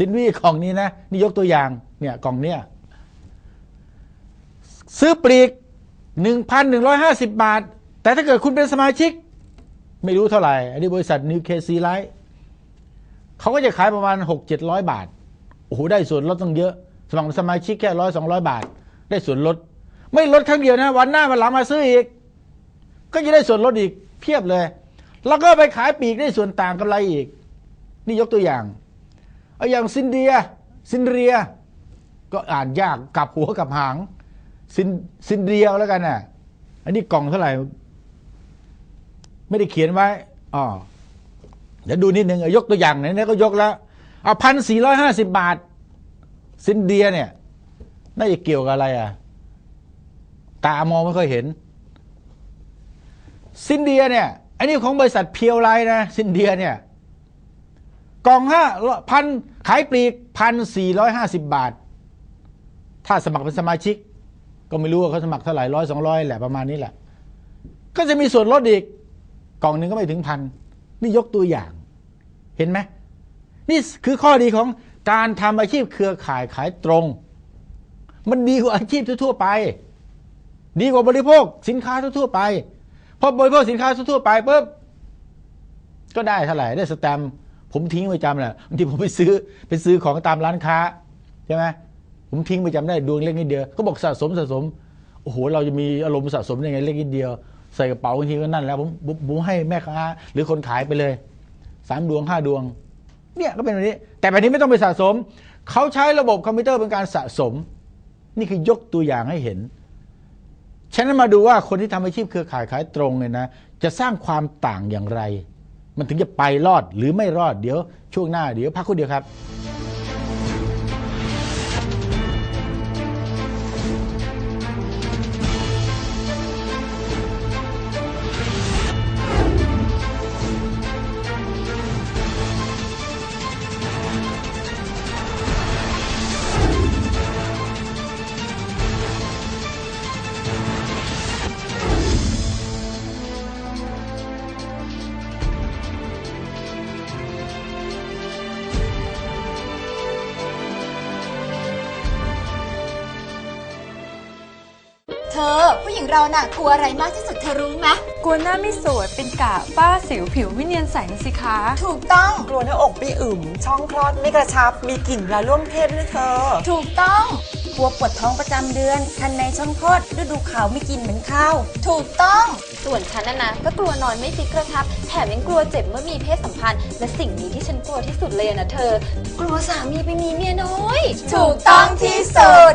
สินวีกล่องนี้นะนี่ยกตัวอย่างเนี่ยกล่องเนี้ยซื้อปลีก 1,150 บาท แต่ถ้าเกิดคุณเป็นสมาชิก ไม่รู้เท่าไหร่ อันนี้บริษัทนิวเคซีไลท์เขาก็จะขายประมาณ 6 700 บาท โอ้โห ได้ส่วนลดต้องเยอะสมัครสมาชิกแค่ร้อยสองร้อยบาท ได้ส่วนลด ไม่ลดครั้งเดียวนะ วันหน้าวันหลังมาซื้ออีก ก็จะได้ส่วนลดอีกเพียบเลย แล้วก็ไปขายปลีกได้ส่วนต่างกำไรอีก นี่ยกตัวอย่าง อาอย่างซินเดีย ซินเรีย ก็อ่านยากกลับหัวกลับหาง ซินซินเดียแล้วกันน่ะ อันนี้กล่องเท่าไหร่ ไม่ได้เขียนไว้อ๋อเดี๋ยวดูนิดนึงเอายกตัวอย่างไหนๆก็ยกแล้วเอาพันสี่ร้อยห้าสิบบาท ซินเดียเนี่ย น่าจะเกี่ยวกับอะไรอะ ตามองไม่ค่อยเห็น ซินเดียเนี่ย อันนี้ของบริษัทเพียวไลนะ ซินเดียเนี่ย กล่องห้าพันขายปลีกพันสี่ร้อยห้าสิบบาท ถ้าสมัครเป็นสมาชิก ก็ไม่รู้ว่าเขาสมัครเท่าไหร่ร้อยสองร้อยแหละประมาณนี้แหละ ก็จะมีส่วนลดอีก กล่องหนึ่งก็ไม่ถึงพันนี่ยกตัวอย่าง เห็นไหมนี่คือข้อดีของการทำอาชีพเครือข่ายขายตรง มันดีกว่าอาชีพทั่วไป ดีกว่าบริโภคสินค้าทั่วไปพอบริโภคสินค้าทั่วไปปุ๊บก็ได้เท่าไหร่ได้สแตมป์ ผมทิ้งไว้จำแหละบางทีผมไปซื้อไปซื้อของตามร้านค้าใช่ไหมผมทิ้งไปจำได้ดวงเล็กนิดเดียวก็บอกสะสมสะสมโอ้โหเราจะมีอารมณ์สะสมยังไงเล็กนิดเดียว ใส่กระเป๋าบางทีก็นั่นแล้วผมผมให้แม่ค้าหรือคนขายไปเลยสามดวงห้าดวง เนี่ยก็เป็นแบบนี้ แต่แบบนี้ไม่ต้องไปสะสม เขาใช้ระบบคอมพิวเตอร์เป็นการสะสม นี่คือยกตัวอย่างให้เห็นฉะนั้นมาดูว่าคนที่ทำอาชีพเครือข่ายขายตรงเนี่ยนะ จะสร้างความต่างอย่างไร มันถึงจะไปรอดหรือไม่รอดเดี๋ยวช่วงหน้าเดี๋ยวพักคู่เดียวครับ ผู้หญิงเราน่ะกลัวอะไรมากที่สุดเธอรู้ไหมกลัวหน้าไม่สวยเป็นกะฝ้าสิวผิวไม่เนียนใสนะสิคะ ถูกต้องกลัวหน้าอกไม่อึมช่องคลอดไม่กระชับ มีกลิ่นเวลาร่วมเพศด้วยเธอ ถูกต้องกลัวปวดท้องประจำเดือน คันในช่องคลอดฤดูขาวไม่กินเหมือนข้าว ถูกต้อง ส่วนฉันน่ะนะก็กลัวนอนไม่ฟิกกระชับ แถมยังกลัวเจ็บเมื่อมีเพศสัมพันธ์ และสิ่งนี้ที่ฉันกลัวที่สุดเลยอะนะเธอ กลัวสามีไปมีเมียน้อย ถูกต้องที่สุด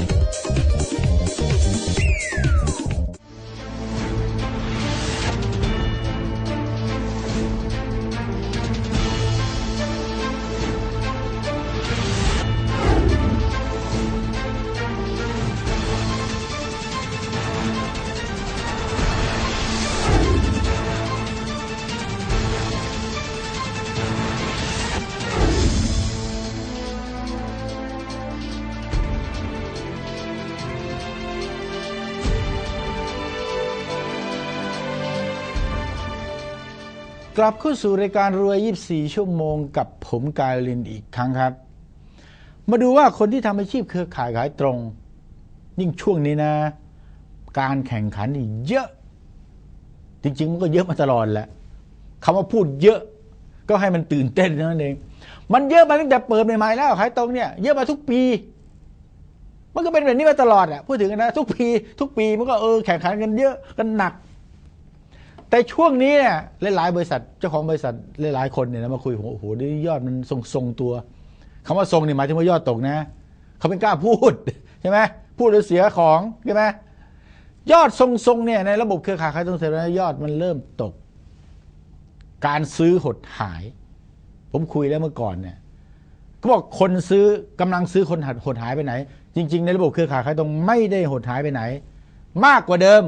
กลับเข้าสู่รายการรวย 24 ชั่วโมงกับผมกายลินอีกครั้งครับ มาดูว่าคนที่ทำอาชีพเครือข่ายขายตรง ยิ่งช่วงนี้นะ การแข่งขันนี่เยอะ จริง ๆ มันก็เยอะมาตลอดแหละคำว่าพูดเยอะ ก็ให้มันตื่นเต้นนั่นเอง มันเยอะมาตั้งแต่เปิดใหม่ๆแล้วขายตรงเนี่ยเยอะมาทุกปี มันก็เป็นแบบนี้มาตลอดอะพูดถึงนะ ทุกปี ทุกปีมันก็เออแข่งขันกันเยอะกันหนัก แต่ช่วงนี้เนี่ยหลายๆบริษัทเจ้าของบริษัทหลายๆคนเนี่ยนะมาคุยผมโอ้โหนี่ยอดมันทรงทรงตัวคำว่าทรงเนี่ยหมายถึงว่ายอดตกนะเขาไม่กล้าพูดใช่ไหมพูดแล้วเสียของใช่ไหมยอดทรงทรงเนี่ยในระบบเครือข่ายขายตรงเสร็จแล้วยอดมันเริ่มตก การซื้อหดหาย ผมคุยแล้วเมื่อก่อนเนี่ยเขาบอกคนซื้อกำลังซื้อคนหัดหดหายไปไหน จริง ๆ ในระบบเครือข่ายขาตรงไม่ได้หดหายไปไหน มากกว่าเดิม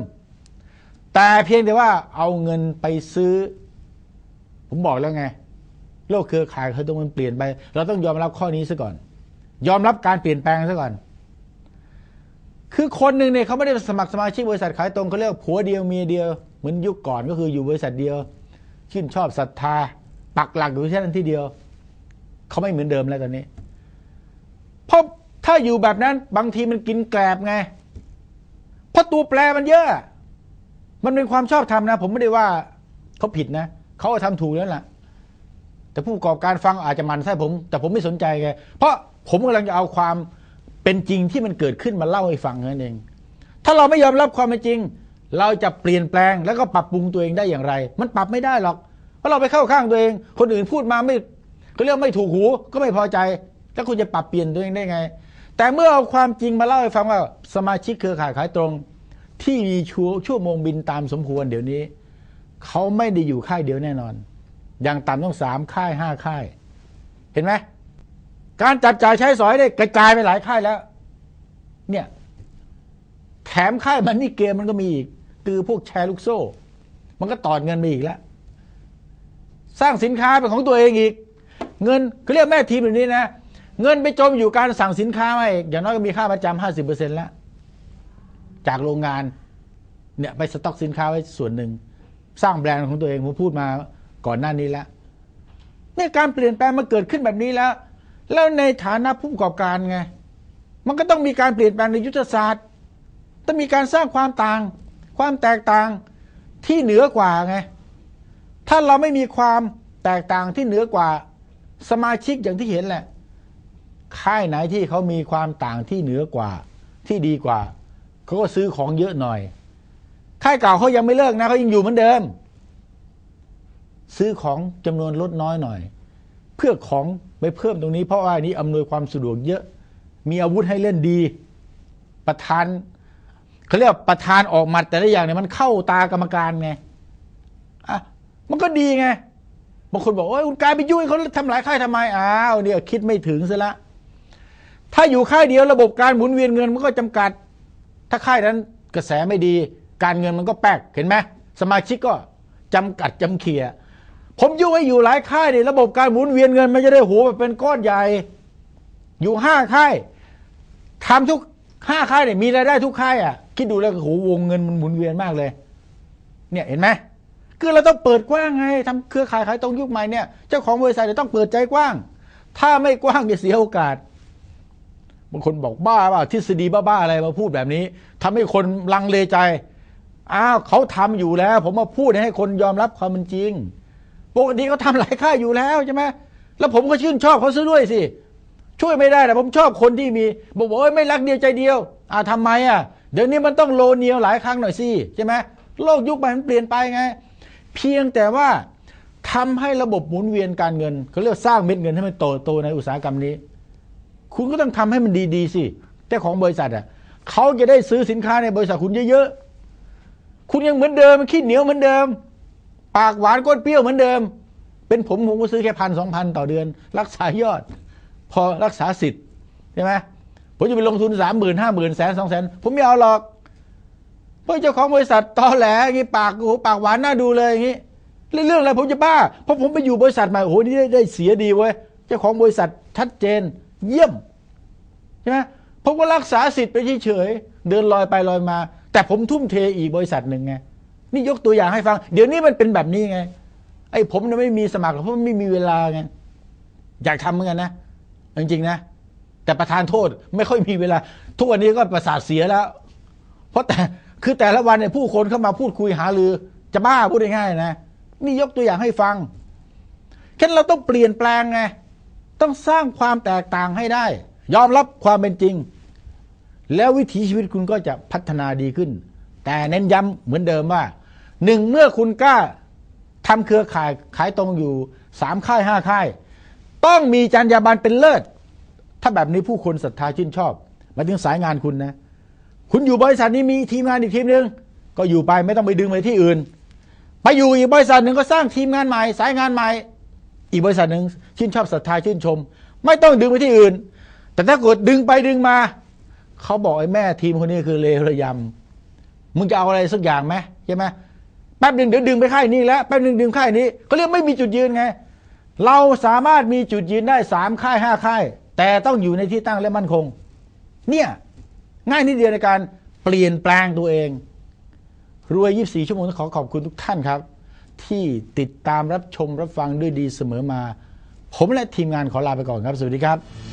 แต่เพียงแต่ว่าเอาเงินไปซื้อ ผมบอกแล้วไง โลกเครือข่ายเขาต้องมันเปลี่ยนไป เราต้องยอมรับข้อนี้ซะก่อน ยอมรับการเปลี่ยนแปลงซะก่อน คือคนหนึ่งเนี่ยเขาไม่ได้สมัครสมาชิกบริษัทขายตรงเขาเรียกผัวเดียวเมียเดียว เหมือนยุคก่อนก็คืออยู่บริษัทเดียว ชื่นชอบศรัทธา ปักหลักอยู่ที่นั่นที่เดียวเขาไม่เหมือนเดิมแล้วตอนนี้เพราะถ้าอยู่แบบนั้นบางทีมันกินแกลบไงเพราะตัวแปรมันเยอะ มันเป็นความชอบธรรมนะ ผมไม่ได้ว่าเขาผิดนะเขาทำถูกแล้วล่ะ แต่ผู้ประกอบการฟังอาจจะมันไส้ผม แต่ผมไม่สนใจไงเพราะผมกำลังจะเอาความเป็นจริงที่มันเกิดขึ้นมาเล่าให้ฟังนั่นเอง ถ้าเราไม่ยอมรับความเป็นจริง เราจะเปลี่ยนแปลงแล้วก็ปรับปรุงตัวเองได้อย่างไร มันปรับไม่ได้หรอก เพราะเราไปเข้าข้างตัวเอง คนอื่นพูดมาไม่ก็เรียกไม่ถูกหูก็ไม่พอใจ แล้วคุณจะปรับเปลี่ยนตัวเองได้ไง แต่เมื่อเอาความจริงมาเล่าให้ฟังว่า สมาชิกเครือข่ายขายตรง ที่มีชั่วชั่วโมงบินตามสมควรเดี๋ยวนี้เขาไม่ได้อยู่ค่ายเดียวแน่นอน อย่างต่ำต้องสามค่ายห้าค่าย เห็นไหมการจับจ่ายใช้สอยได้กระจายไปหลายค่ายแล้ว เนี่ยแถมค่ายมันนี่เกมมันก็มีอีก คือพวกแชร์ลูกโซ่ มันก็ตอดเงินไปอีกแล้ว สร้างสินค้าเป็นของตัวเองอีก เงินเขาเรียกแม่ทีมแบบนี้นะ เงินไปจมอยู่การสั่งสินค้ามาอีกอย่างน้อยก็มีค่าประจำห้าสิบเปอร์เซ็นต์แล้ว จากโรงงานเนี่ยไปสต็อกสินค้าไว้ส่วนหนึ่ง สร้างแบรนด์ของตัวเองผมพูดมาก่อนหน้านี้แล้วเนี่ยการเปลี่ยนแปลงมันเกิดขึ้นแบบนี้แล้ว แล้วในฐานะผู้ประกอบการไง มันก็ต้องมีการเปลี่ยนแปลงในยุทธศาสตร์ ต้องมีการสร้างความต่าง ความแตกต่างที่เหนือกว่าไง ถ้าเราไม่มีความแตกต่างที่เหนือกว่าสมาชิกอย่างที่เห็นแหละ ค่ายไหนที่เขามีความต่างที่เหนือกว่าที่ดีกว่า เขาก็ซื้อของเยอะหน่อย ค่ายเก่าเขายังไม่เลิกนะเขายังอยู่เหมือนเดิม ซื้อของจำนวนลดน้อยหน่อย เพื่อของไปเพิ่มตรงนี้ เพราะว่าอันนี้อำนวยความสะดวกเยอะ มีอาวุธให้เล่นดี ประธานเขาเรียกว่าประธานออกมัดแต่ละอย่างเนี่ยมันเข้าตากรรมการไงอะมันก็ดีไงบางคนบอกโอ้ยคุณกายไปยุ่งให้เขาทำหลายค่ายทำไมอ้าวเนี่ยคิดไม่ถึงซะละถ้าอยู่ค่ายเดียวระบบการหมุนเวียนเงินมันก็จำกัด ถ้าค่ายนั้นกระแสไม่ดี การเงินมันก็แปกเห็นไหมสมาชิกก็จำกัดจำเขียผมยุ่งให้อยู่หลายค่ายเนี่ยระบบการหมุนเวียนเงินมันจะได้โหแบบเป็นก้อนใหญ่ อยู่ห้าค่ายทำทุกห้าค่ายเนี่ยมีรายได้ทุกค่ายอะคิดดูแล้วโหวงเงินมันหมุนเวียนมากเลย เนี่ยเห็นไหมคือเราต้องเปิดกว้างไงทำเครือข่ายขายตรงยุคใหม่เนี่ยเจ้าของบริษัทเนี่ยต้องเปิดใจกว้าง ถ้าไม่กว้างจะเสียโอกาส บางคนบอกบ้าว่าทฤษฎีบ้าๆอะไรมาพูดแบบนี้ทำให้คนลังเลใจอ้าวเขาทำอยู่แล้ว ผมมาพูดให้คนยอมรับความเป็นจริงปกติเขาทำหลายค่ายอยู่แล้วใช่ไหมแล้วผมก็ชื่นชอบเขาซะด้วยสิช่วยไม่ได้แต่ผมชอบคนที่มี บอกว่าเอ้ยไม่รักเดียวใจเดียวอ่าทำไมอะเดี๋ยวนี้มันต้องโลเนียวหลายครั้งหน่อยสิใช่ไหมโลกยุคใหม่มันเปลี่ยนไปไง เพียงแต่ว่าทำให้ระบบหมุนเวียนการเงินเขาเรียกสร้างเม็ดเงินให้มันโตโตในอุตสาหกรรมนี้ คุณก็ต้องทำให้มันดีๆสิแต่ของบริษัทอะเขาจะได้ซื้อสินค้าในบริษัทคุณเยอะๆคุณยังเหมือนเดิมขี้เหนียวเหมือนเดิม ปากหวานก้นเปรี้ยวเหมือนเดิม เป็นผมผมก็ซื้อแค่พันสองพันต่อเดือน รักษายอด พอรักษาสิทธิ์ใช่ไหมผมจะไปลงทุนสามหมื่นห้าหมื่นแสนสองแสนผมไม่เอาหรอกเพราะเจ้าของบริษัทตอแหลอย่างงี้ปากโอ้ปากหวานน่าดูเลยอย่างงี้เรื่องอะไรผมจะบ้าเพราะผมไปอยู่บริษัทใหม่โอ้โหนี่ได้เสียดีเว้ยเจ้าของบริษัทชัดเจน เยี่ยม ใช่ไหมผมก็รักษาสิทธิ์ไปเฉยๆเดินลอยไปลอยมา แต่ผมทุ่มเทอีกบริษัทหนึ่งไงนี่ยกตัวอย่างให้ฟัง เดี๋ยวนี้มันเป็นแบบนี้ไง ไอ้ผมเนี่ยไม่มีสมัครเพราะไม่มีเวลาไงอยากทำเหมือนกันนะจริงๆนะ แต่ประธานโทษไม่ค่อยมีเวลา ทุกวันนี้ก็ประสาทเสียแล้ว เพราะแต่คือแต่ละวันเนี่ยผู้คนเข้ามาพูดคุยหารือ จะบ้าพูดง่ายๆนะ นี่ยกตัวอย่างให้ฟังแค่เราต้องเปลี่ยนแปลงไงต้องสร้างความแตกต่างให้ได้ ยอมรับความเป็นจริง แล้ววิถีชีวิตคุณก็จะพัฒนาดีขึ้น แต่เน้นย้ำเหมือนเดิมว่าหนึ่งเมื่อคุณกล้าทำเครือข่ายขายตรงอยู่สามค่ายห้าค่าย ต้องมีจรรยาบรรณเป็นเลิศ ถ้าแบบนี้ผู้คนศรัทธาชื่นชอบหมายถึงสายงานคุณนะ คุณอยู่บริษัทนี้มีทีมงานอีกทีมหนึ่งก็อยู่ไปไม่ต้องไปดึงไปที่อื่น ไปอยู่อีกบริษัทหนึ่งก็สร้างทีมงานใหม่ สายงานใหม่ อีกบริษัทหนึ่งชื่นชอบศรัทธาชื่นชม ไม่ต้องดึงไปที่อื่น แต่ถ้าเกิดดึงไปดึงมา เขาบอกไอ้แม่ทีมคนนี้คือเลระยำมึงจะเอาอะไรสักอย่างไหมใช่ไหมแป๊บหนึ่งเดี๋ยวดึงไปค่ายนี้แล้วแป๊บหนึ่งดึงค่ายนี้เขาเรียกไม่มีจุดยืนไง เราสามารถมีจุดยืนได้สามค่ายห้าค่าย แต่ต้องอยู่ในที่ตั้งและมั่นคง เนี่ยง่ายนิดเดียวในการเปลี่ยนแปลงตัวเอง รวย 24 ชั่วโมงขอขอบคุณทุกท่านครับ ที่ติดตามรับชมรับฟังด้วยดีเสมอมา ผมและทีมงานขอลาไปก่อนครับ สวัสดีครับ